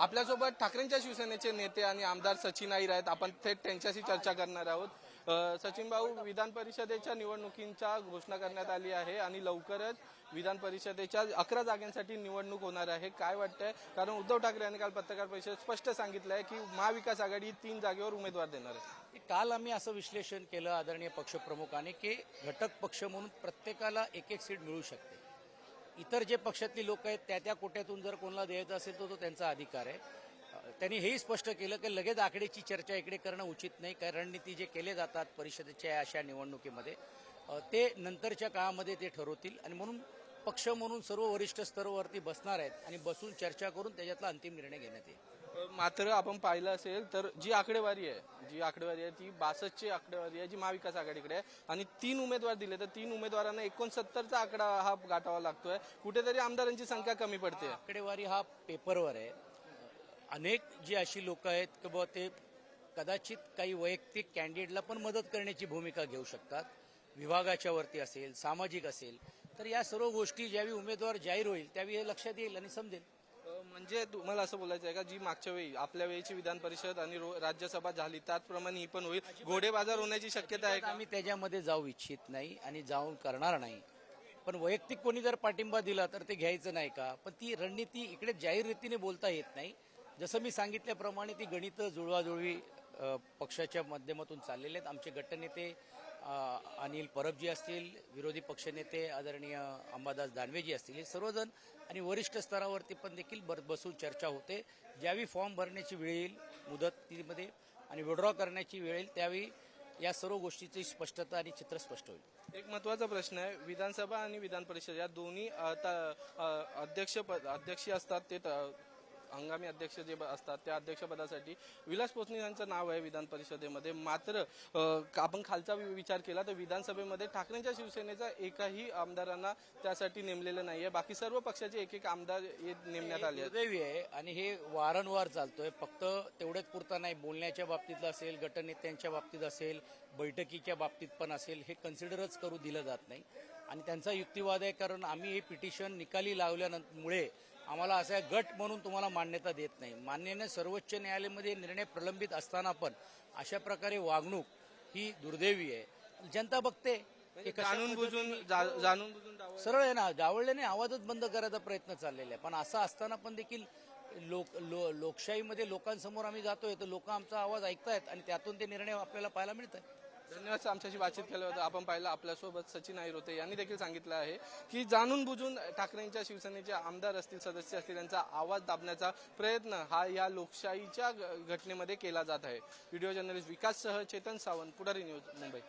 आपल्यासोबत ठाकरेंच्या शिवसेनेचे नेते आणि आमदार सचिन आईर आहेत. आपण थेट त्यांच्याशी चर्चा करणार आहोत. सचिन भाऊ विधान परिषदेच्या निवडणुकींच्या घोषणा करण्यात आली आहे आणि लवकरच विधान परिषदेच्या अकरा जागांसाठी निवडणूक होणार आहे. काय वाटतंय? कारण उद्धव ठाकरे यांनी काल पत्रकार परिषदेत स्पष्ट सांगितलं आहे की महाविकास आघाडी तीन जागेवर उमेदवार देणार आहे. काल आम्ही असं विश्लेषण केलं आदरणीय पक्षप्रमुखाने की घटक पक्ष म्हणून प्रत्येकाला एक एक सीट मिळू शकते. इतर जे पक्षातली लोक आहेत त्या त्या कोट्यातून जर कोणाला द्यायचं असेल तर तो त्यांचा अधिकार आहे. त्यांनी हेही स्पष्ट केलं की लगेच आकडेची चर्चा इकडे करणं उचित नाही कारण रणनीती जे केले जातात परिषदेच्या अशा निवडणुकीमध्ये ते नंतरच्या काळामध्ये ते ठरवतील. आणि म्हणून पक्ष म्हणून सर्व वरिष्ठ स्तरावरती बसणार आहेत आणि बसून चर्चा करून त्याच्यातला अंतिम निर्णय घेण्यात येईल. मात्र आपण पाहिलं असेल तर जी आकडेवारी आहे जी आकडेवारी आहे ती बासष्टची आकडेवारी आहे जी महाविकास आघाडीकडे आहे. आणि तीन उमेदवार दिले तर तीन उमेदवारांना एकोणसत्तरचा आकडा हा गाठावा लागतोय. कुठेतरी आमदारांची संख्या कमी पडते. आकडेवारी हा पेपरवर आहे. अनेक जी अशी लोक आहेत की बुवा ते कदाचित काही वैयक्तिक कॅन्डिडेटला पण मदत करण्याची भूमिका घेऊ शकतात. विभागाच्या वरती असेल सामाजिक असेल. तर या सर्व गोष्टी ज्यावेळी उमेदवार जाहीर होईल त्यावेळी हे लक्षात येईल आणि समजेल. म्हणजे तुम्हाला असं बोलायचं आहे का जी मागच्या वेळी आपल्या वेळीची विधान परिषद आणि राज्यसभा झाली त्याचप्रमाणे ही पण होईल. घोडे बाजार होण्याची शक्यता आहे का? आम्ही त्याच्यामध्ये जाऊ इच्छित नाही आणि जाऊन करणार नाही. पण वैयक्तिक कोणी जर पाठिंबा दिला तर ते घ्यायचं नाही का? पण ती रणनीती इकडे जाहीर रीतीने बोलता येत नाही. जसं मी सांगितल्याप्रमाणे ती गणितं जुळवाजुळवी पक्षाच्या माध्यमातून चाललेले आहेत. आमचे गटनेते अनिल परबजी असतील विरोधी पक्षनेते आदरणीय अंबादास दानवेजी असतील हे सर्वजण आणि वरिष्ठ स्तरावरती पण देखील बसून चर्चा होते. ज्यावेळी फॉर्म भरण्याची वेळ येईल मुदतीमध्ये आणि विड्रॉ करण्याची वेळ येईल त्यावेळी या सर्व गोष्टीची स्पष्टता आणि चित्र स्पष्ट होईल. एक महत्त्वाचा प्रश्न आहे. विधानसभा आणि विधान परिषद या दोन्ही अध्यक्ष अध्यक्ष पद असतात ते त- हंगामी अध्यक्ष जे असतात त्या अध्यक्षपदासाठी विलास पोचनीस यांचं नाव आहे विधान परिषदेमध्ये मात्र आपण खालचा वि- विचार केला तर विधानसभेमध्ये ठाकरेंच्या शिवसेनेचा एकाही आमदारांना त्यासाठी नेमलेलं नाहीये. बाकी सर्व पक्षाचे एक एक आमदार हे नेमण्यात आले आहेत. आहे आणि हे वारंवार चालतोय. फक्त तेवढेच पुरता नाही बोलण्याच्या बाबतीतलं असेल गटनेत्यांच्या बाबतीत असेल बैठकीच्या बाबतीत पण असेल हे कन्सिडरच करू दिलं जात नाही. आणि त्यांचा युक्तिवाद आहे कारण आम्ही हे पिटिशन निकाली लावल्यामुळे आम्हाला असा गट म्हणून तुम्हाला मान्यता देत नाही. मान्यने सर्वोच्च न्यायालयामध्ये निर्णय प्रलंबित असताना पण अशा प्रकारे वागणूक ही दुर्दैवी आहे. जनता बघते. कशा जाणून बुजून जा- जाणून बुजून सरळ आहे ना डावळल्याने आवाजच बंद करायचा प्रयत्न चाललेला आहे. पण असं असताना पण देखील लोक लो लोकशाहीमध्ये लोकांसमोर आम्ही जातोय तर लोक आमचा आवाज ऐकतायत आणि त्यातून ते निर्णय आपल्याला पाहायला मिळत आहेत धन्यवाद आमच्याशी बातचीत केलं होतं आपण पाहिलं आपल्यासोबत सचिन आयर होते यांनी देखील सांगितलं आहे की जाणून बुजून ठाकरेंच्या शिवसेनेचे आमदार असतील सदस्य असतील यांचा आवाज दाबण्याचा प्रयत्न हा या लोकशाहीच्या घटनेमध्ये केला जात आहे. व्हिडिओ जर्नलिस्ट विकास सह चेतन सावंत पुढारी न्यूज मुंबई.